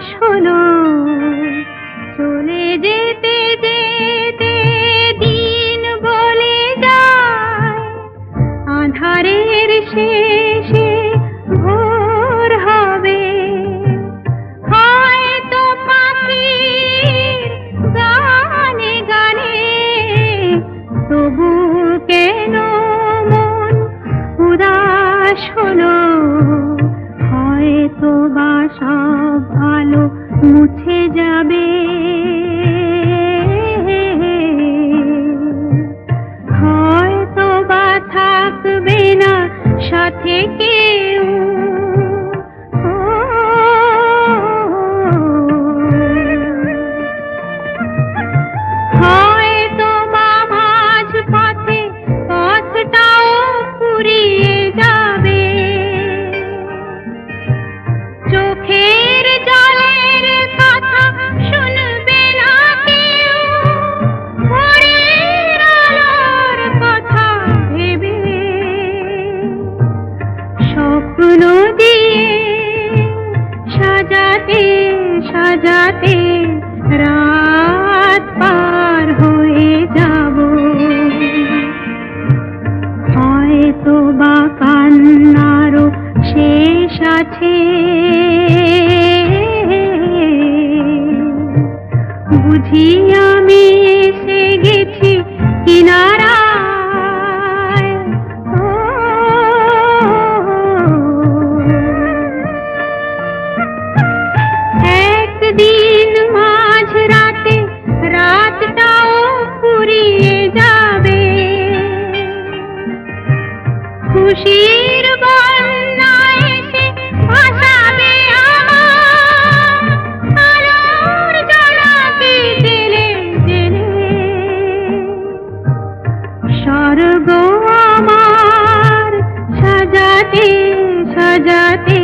শোনো। চলে যেতে যেতে দিন বলে যায়। আধারের শেষে ভোর হবে। হয়তো গানে গানে তবু কেন মন থাকবে না সাথে কেউ। সাজাতে সাজাতে রাত পার হয়ে যাব। হয়তো বা কান্নারও শেষ আছে। বুঝি আমি এসে গেছি কিনারায় একদিন মাঝ রাতে রাতটাও ফুরিয়ে যাবে। খুশির আমার স্বর্গ সাজাতে সাজাতে